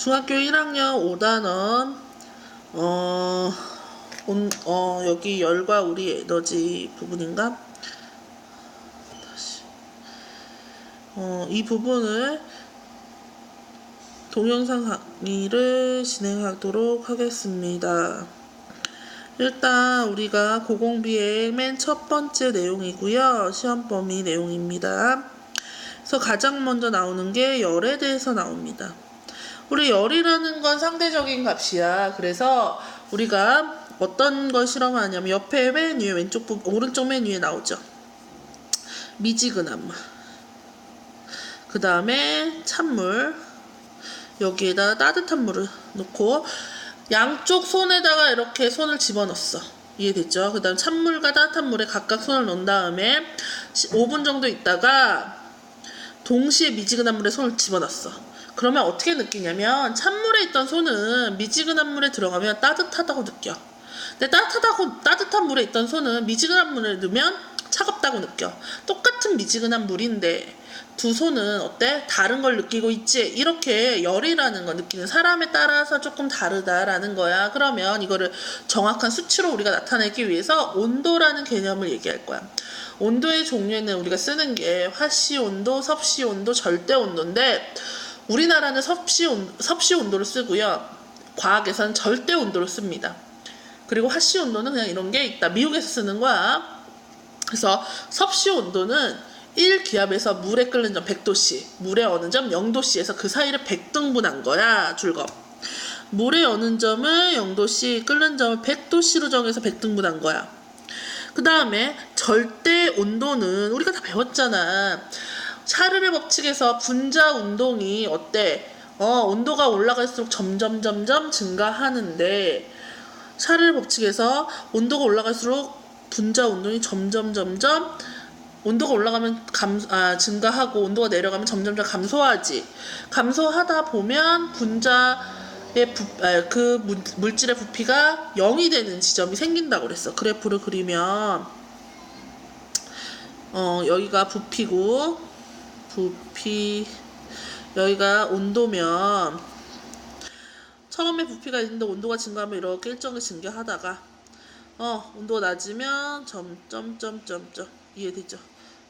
중학교 1학년 5단원 어, 온, 어 여기 열과 우리 에너지 부분인가? 다시 어, 이 부분을 동영상 강의를 진행하도록 하겠습니다. 일단 우리가 고공비의 맨 첫 번째 내용이고요. 시험 범위 내용입니다. 그래서 가장 먼저 나오는 게 열에 대해서 나옵니다. 우리 열이라는 건 상대적인 값이야. 그래서 우리가 어떤 걸 실험하냐면 옆에 맨 위에 왼쪽 부 오른쪽 맨 위에 나오죠. 미지근한 물. 그 다음에 찬물. 여기에다 따뜻한 물을 넣고 양쪽 손에다가 이렇게 손을 집어넣었어. 이해됐죠? 그 다음 찬물과 따뜻한 물에 각각 손을 넣은 다음에 5분 정도 있다가 동시에 미지근한 물에 손을 집어넣었어. 그러면 어떻게 느끼냐면 찬물에 있던 손은 미지근한 물에 들어가면 따뜻하다고 느껴. 근데 따뜻하다고 따뜻한 물에 있던 손은 미지근한 물에 넣으면 차갑다고 느껴. 똑같은 미지근한 물인데 두 손은 어때? 다른 걸 느끼고 있지? 이렇게 열이라는 거 느끼는 사람에 따라서 조금 다르다라는 거야. 그러면 이거를 정확한 수치로 우리가 나타내기 위해서 온도라는 개념을 얘기할 거야. 온도의 종류에는 우리가 쓰는 게 화씨 온도, 섭씨 온도, 절대 온도인데 우리나라는 섭씨, 온, 섭씨 온도를 쓰고요. 과학에서는 절대 온도를 씁니다. 그리고 화씨 온도는 그냥 이런 게 있다. 미국에서 쓰는 거야. 그래서 섭씨 온도는 1기압에서 물에 끓는 점 100도씨, 물에 어는 점 0도씨에서 그 사이를 100등분한 거야, 줄거. 물에 어는 점을 0도씨, 끓는 점을 100도씨로 정해서 100등분한 거야. 그 다음에 절대 온도는 우리가 다 배웠잖아. 샤르르 법칙에서 분자 운동이 어때? 어, 온도가 올라갈수록 점점 점점 증가하는데 샤르르 법칙에서 온도가 올라갈수록 분자 운동이 점점 점점 온도가 올라가면 감, 아, 증가하고 온도가 내려가면 점점점 감소하지. 감소하다 보면 분자의 부, 아, 그 물, 물질의 부피가 0이 되는 지점이 생긴다고 그랬어. 그래프를 그리면 어, 여기가 부피고 부피 여기가 온도면 처음에 부피가 있는데 온도가 증가하면 이렇게 일정을 증가하다가 어 온도가 낮으면 점점점점점 이해되죠?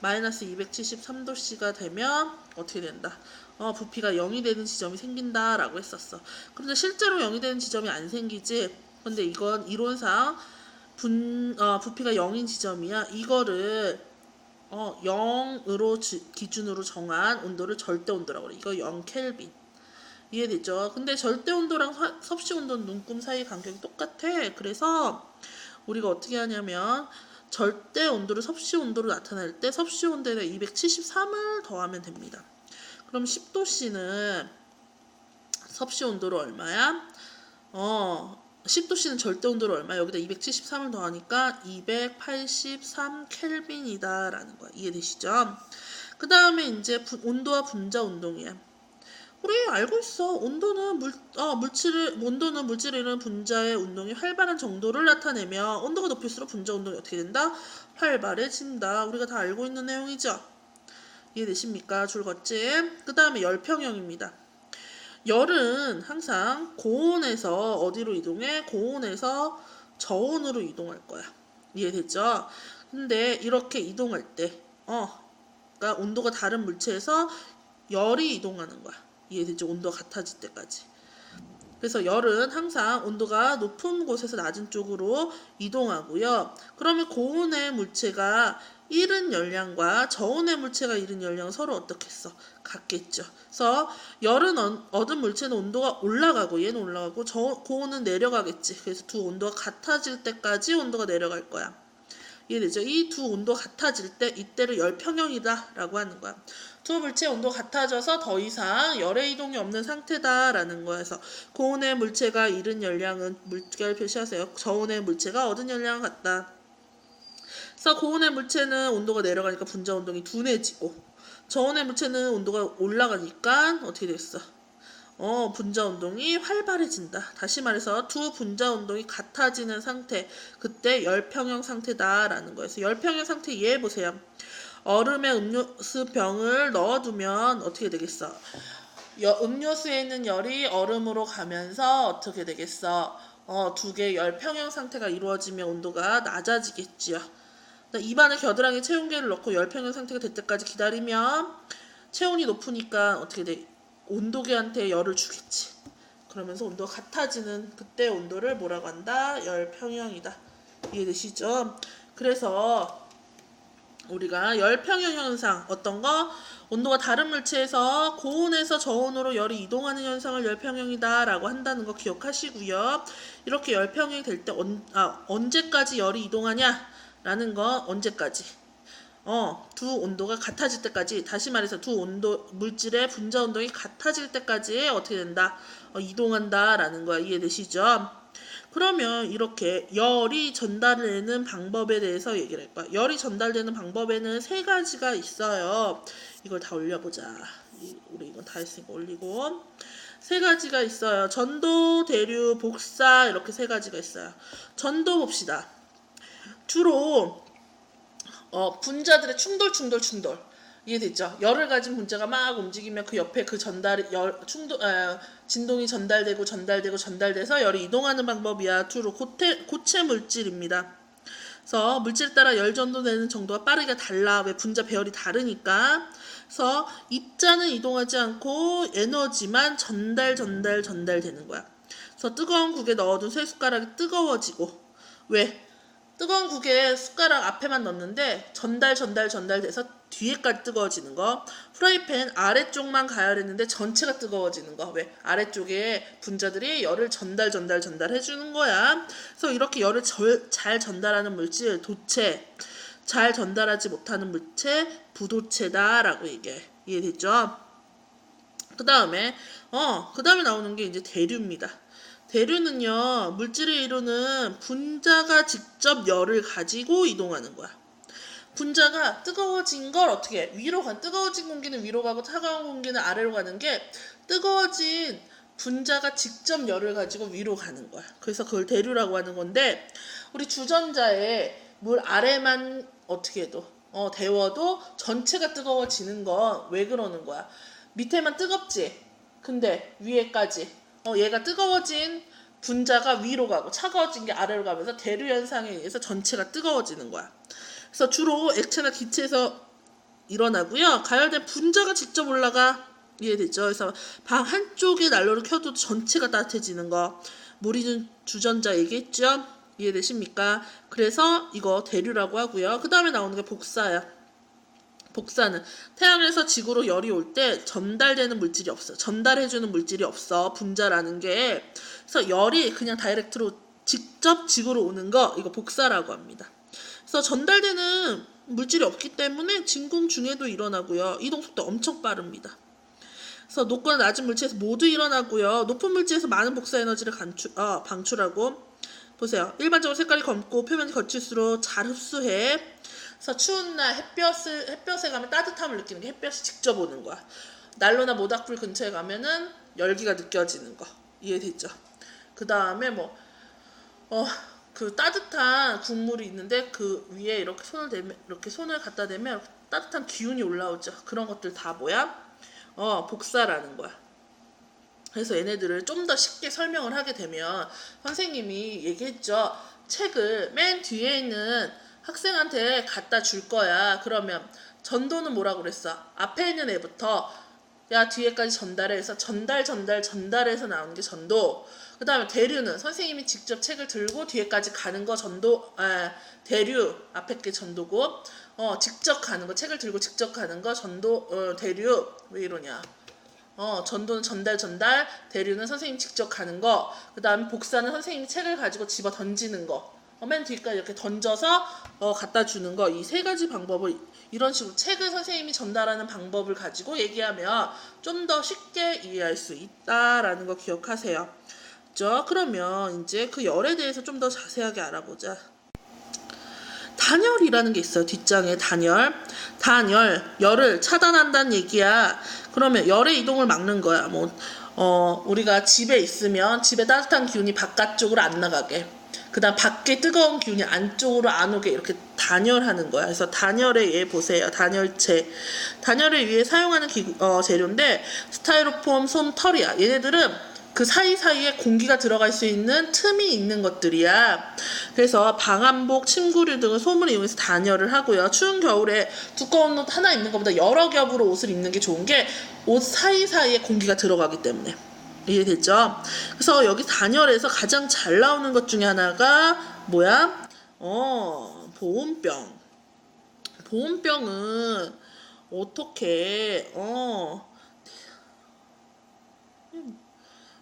마이너스 273도씨가 되면 어떻게 된다? 어 부피가 0이 되는 지점이 생긴다라고 했었어. 그런데 실제로 0이 되는 지점이 안 생기지. 근데 이건 이론상 분 어, 부피가 0인 지점이야. 이거를 어 0으로 지, 기준으로 정한 온도를 절대 온도라고 그래. 이거 0 켈빈. 이해되죠? 근데 절대 온도랑 사- 섭씨 온도는 눈금 사이 간격이 똑같아. 그래서 우리가 어떻게 하냐면 절대 온도를 섭씨 온도로 나타낼 때 섭씨 온도에다 273을 더하면 됩니다. 그럼 10도씨는 섭씨 온도로 얼마야? 어, 10도씨는 절대 온도로 얼마? 여기다 273을 더하니까 283 켈빈이다라는 거야. 이해되시죠? 그 다음에 이제 부- 온도와 분자 운동이야. 우리 알고 있어. 온도는 물, 어, 물질을, 온도는 물질을 이루는 분자의 운동이 활발한 정도를 나타내며 온도가 높을수록 분자 운동이 어떻게 된다? 활발해진다. 우리가 다 알고 있는 내용이죠. 이해되십니까? 줄걷지. 그 다음에 열평형입니다. 열은 항상 고온에서 어디로 이동해? 고온에서 저온으로 이동할 거야. 이해됐죠? 근데 이렇게 이동할 때, 어, 그러니까 온도가 다른 물체에서 열이 이동하는 거야. 이해되죠? 온도가 같아질 때까지. 그래서 열은 항상 온도가 높은 곳에서 낮은 쪽으로 이동하고요. 그러면 고온의 물체가 잃은 열량과 저온의 물체가 잃은 열량은 서로 어떻겠어? 같겠죠. 그래서 열은 얻- 얻은 물체는 온도가 올라가고 얘는 올라가고 저 고온은 내려가겠지. 그래서 두 온도가 같아질 때까지 온도가 내려갈 거야. 이해되죠? 이 두 온도가 같아질 때 이때를 열평형이다 라고 하는 거야. 두 물체 온도 가 같아져서 더 이상 열의 이동이 없는 상태다라는 거여서 고온의 물체가 잃은 열량은 물결 표시하세요. 저온의 물체가 얻은 열량은 같다. 그래서 고온의 물체는 온도가 내려가니까 분자 운동이 둔해지고 저온의 물체는 온도가 올라가니까 어떻게 됐어? 어, 분자 운동이 활발해진다. 다시 말해서 두 분자 운동이 같아지는 상태, 그때 열평형 상태다라는 거예요. 열평형 상태 이해해 보세요. 얼음에 음료수 병을 넣어두면 어떻게 되겠어? 여- 음료수에 있는 열이 얼음으로 가면서 어떻게 되겠어? 어, 두 개의 열 평형 상태가 이루어지면 온도가 낮아지겠지요. 그러니까 입안에 겨드랑이 체온계를 넣고 열 평형 상태가 될 때까지 기다리면 체온이 높으니까 어떻게 돼? 온도계한테 열을 주겠지. 그러면서 온도가 같아지는 그때 온도를 뭐라고 한다? 열 평형이다. 이해되시죠? 그래서 우리가 열평형 현상 어떤 거 온도가 다른 물체에서 고온에서 저온으로 열이 이동하는 현상을 열평형이다라고 한다는 거 기억하시고요. 이렇게 열평형이 될때 아, 언제까지 열이 이동하냐라는 거 언제까지 어, 두 온도가 같아질 때까지 다시 말해서 두 온도 물질의 분자 온도가 같아질 때까지 어떻게 된다? 어, 이동한다라는 거야. 이해되시죠? 그러면 이렇게 열이 전달되는 방법에 대해서 얘기를 할 거야. 열이 전달되는 방법에는 세 가지가 있어요. 이걸 다 올려보자. 이- 우리 이거 다 했으니까 올리고. 세 가지가 있어요. 전도, 대류, 복사 이렇게 세 가지가 있어요. 전도 봅시다. 주로 어, 분자들의 충돌, 충돌, 충돌. 이해됐죠? 열을 가진 분자가 막 움직이면 그 옆에 그 전달, 열, 충돌, 아, 진동이 전달되고 전달되고 전달돼서 열이 이동하는 방법이야. 주로 고체, 고체 물질입니다. 그래서 물질에 따라 열 전도되는 정도가 빠르게 달라. 왜 분자 배열이 다르니까. 그래서 입자는 이동하지 않고 에너지만 전달, 전달, 전달되는 거야. 그래서 뜨거운 국에 넣어둔 쇠 숟가락이 뜨거워지고 왜? 뜨거운 국에 숟가락 앞에만 넣는데 전달 전달 전달돼서 뒤에까지 뜨거워지는 거 프라이팬 아래쪽만 가열했는데 전체가 뜨거워지는 거 왜? 아래쪽에 분자들이 열을 전달 전달 전달 해 주는 거야 그래서 이렇게 열을 절- 잘 전달하는 물질 도체 잘 전달하지 못하는 물체 부도체다 라고 얘기해 이해됐죠? 그 다음에 어, 그 다음에 나오는 게 이제 대류입니다. 대류는요, 물질을 이루는 분자가 직접 열을 가지고 이동하는 거야. 분자가 뜨거워진 걸 어떻게 해? 위로 가 뜨거워진 공기는 위로 가고 차가운 공기는 아래로 가는 게 뜨거워진 분자가 직접 열을 가지고 위로 가는 거야. 그래서 그걸 대류라고 하는 건데 우리 주전자에 물 아래만 어떻게 해도 어 데워도 전체가 뜨거워지는 건 왜 그러는 거야? 밑에만 뜨겁지. 근데 위에까지 어 얘가 뜨거워진 분자가 위로 가고 차가워진 게 아래로 가면서 대류 현상에 의해서 전체가 뜨거워지는 거야. 그래서 주로 액체나 기체에서 일어나고요. 가열된 분자가 직접 올라가 이해됐죠? 그래서 방 한쪽에 난로를 켜도 전체가 따뜻해지는 거. 물이 준 주전자 얘기했죠? 이해되십니까? 그래서 이거 대류라고 하고요. 그 다음에 나오는 게 복사야. 복사는 태양에서 지구로 열이 올 때 전달되는 물질이 없어. 전달해주는 물질이 없어. 분자라는 게. 그래서 열이 그냥 다이렉트로 직접 지구로 오는 거 이거 복사라고 합니다. 그래서 전달되는 물질이 없기 때문에 진공 중에도 일어나고요. 이동 속도 엄청 빠릅니다. 그래서 높거나 낮은 물체에서 모두 일어나고요. 높은 물체에서 많은 복사 에너지를 간추, 어, 방출하고 보세요. 일반적으로 색깔이 검고 표면이 거칠수록 잘 흡수해. 그래서 추운 날 햇볕을 햇볕에 가면 따뜻함을 느끼는 게 햇볕이 직접 오는 거야. 난로나 모닥불 근처에 가면은 열기가 느껴지는 거 이해됐죠? 그 다음에 뭐 어, 그 따뜻한 국물이 있는데 그 위에 이렇게 손을 대면 이렇게 손을 갖다 대면 따뜻한 기운이 올라오죠. 그런 것들 다 뭐야? 어, 복사라는 거야. 그래서 얘네들을 좀 더 쉽게 설명을 하게 되면 선생님이 얘기했죠. 책을 맨 뒤에 있는 학생한테 갖다 줄 거야. 그러면 전도는 뭐라고 그랬어? 앞에 있는 애부터 야 뒤에까지 전달해. 해서 전달 전달 전달해서 나오는 게 전도. 그 다음에 대류는 선생님이 직접 책을 들고 뒤에까지 가는 거 전도 아, 대류 앞에 게 전도고 어 직접 가는 거 책을 들고 직접 가는 거 전도 어, 대류. 왜 이러냐? 어, 전도는 전달, 전달, 대류는 선생님 직접 가는 거, 그 다음에 복사는 선생님이 책을 가지고 집어 던지는 거, 어, 맨 뒤까지 이렇게 던져서 어, 갖다 주는 거, 이 세 가지 방법을 이런 식으로 책을 선생님이 전달하는 방법을 가지고 얘기하면 좀 더 쉽게 이해할 수 있다라는 거 기억하세요. 그죠? 그러면 이제 그 열에 대해서 좀 더 자세하게 알아보자. 단열이라는 게 있어요. 뒷장에 단열. 단열, 열을 차단한다는 얘기야. 그러면 열의 이동을 막는 거야. 뭐, 어, 우리가 집에 있으면 집에 따뜻한 기운이 바깥쪽으로 안 나가게. 그다음 밖에 뜨거운 기운이 안쪽으로 안 오게 이렇게 단열하는 거야. 그래서 단열에 얘 보세요. 단열체. 단열을 위해 사용하는 기구, 어, 재료인데 스타이로폼, 솜, 털이야. 얘네들은 그 사이사이에 공기가 들어갈 수 있는 틈이 있는 것들이야. 그래서 방한복, 침구류 등을 솜을 이용해서 단열을 하고요. 추운 겨울에 두꺼운 옷 하나 입는 것보다 여러 겹으로 옷을 입는 게 좋은 게 옷 사이사이에 공기가 들어가기 때문에. 이해됐죠? 그래서 여기 단열에서 가장 잘 나오는 것 중에 하나가 뭐야? 어, 보온병. 보온병은 어떻게 어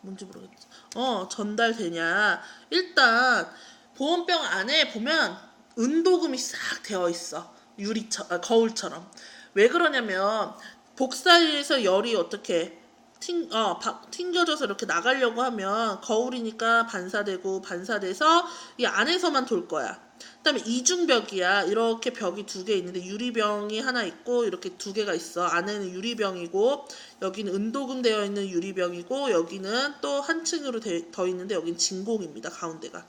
뭔지 모르겠지. 어, 전달되냐. 일단, 보온병 안에 보면 은도금이 싹 되어 있어. 유리처, 아, 거울처럼. 왜 그러냐면, 복사위에서 열이 어떻게 튕, 어, 바- 튕겨져서 이렇게 나가려고 하면 거울이니까 반사되고 반사돼서 이 안에서만 돌 거야. 그 다음에 이중벽이야. 이렇게 벽이 두 개 있는데 유리병이 하나 있고 이렇게 두 개가 있어. 안에는 유리병이고 여기는 은도금 되어 있는 유리병이고 여기는 또 한 층으로 되- 더 있는데 여기는 진공입니다. 가운데가.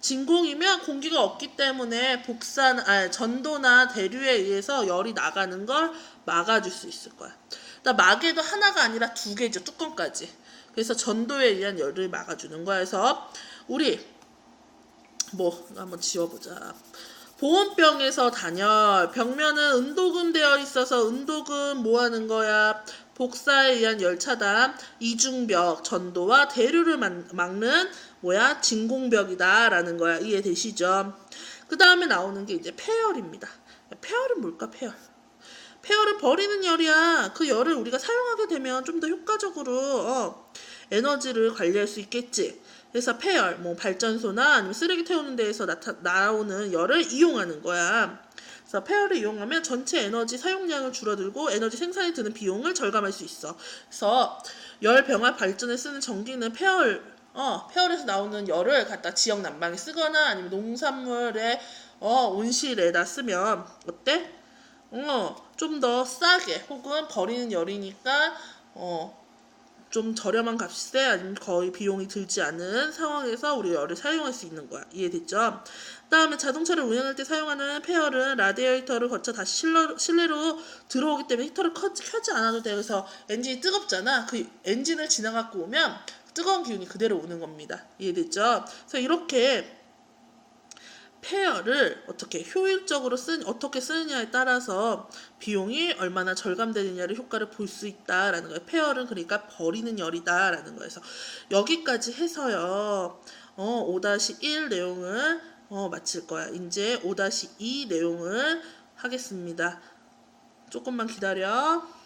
진공이면 공기가 없기 때문에 복산, 아, 전도나 대류에 의해서 열이 나가는 걸 막아줄 수 있을 거야. 막에도 하나가 아니라 두 개죠, 뚜껑까지. 그래서 전도에 의한 열을 막아주는 거야. 그래서 우리 뭐 한번 지워보자. 보온병에서 단열, 벽면은 은도금 되어 있어서 은도금 뭐 하는 거야? 복사에 의한 열 차단, 이중벽, 전도와 대류를 막- 막는 뭐야? 진공벽이다라는 거야. 이해되시죠? 그 다음에 나오는 게 이제 폐열입니다. 폐열은 뭘까? 폐열. 폐열은 버리는 열이야. 그 열을 우리가 사용하게 되면 좀 더 효과적으로 어, 에너지를 관리할 수 있겠지. 그래서 폐열, 뭐 발전소나 아니면 쓰레기 태우는 데에서 나타, 나오는 열을 이용하는 거야. 그래서 폐열을 이용하면 전체 에너지 사용량을 줄어들고 에너지 생산에 드는 비용을 절감할 수 있어. 그래서 열 병합 발전에 쓰는 전기는 폐열, 어, 폐열에서 나오는 열을 갖다 지역 난방에 쓰거나 아니면 농산물의 어, 온실에다 쓰면 어때? 어, 좀 더 싸게 혹은 버리는 열이니까 어, 좀 저렴한 값에 아니면 거의 비용이 들지 않은 상황에서 우리 열을 사용할 수 있는 거야. 이해됐죠? 그다음에 자동차를 운행할 때 사용하는 폐열은 라디에이터를 거쳐 다시 실내, 실내로 들어오기 때문에 히터를 켜, 켜지 않아도 돼. 그래서 엔진이 뜨겁잖아. 그 엔진을 지나갖고 오면 뜨거운 기운이 그대로 오는 겁니다. 이해됐죠? 그래서 이렇게 폐열을 어떻게 효율적으로 쓰 어떻게 쓰느냐에 따라서 비용이 얼마나 절감되느냐를 효과를 볼 수 있다라는 거예요. 폐열은 그러니까 버리는 열이다라는 거에서 여기까지 해서요. 어, 5-1 내용을 어, 마칠 거야. 이제 5-2 내용을 하겠습니다. 조금만 기다려.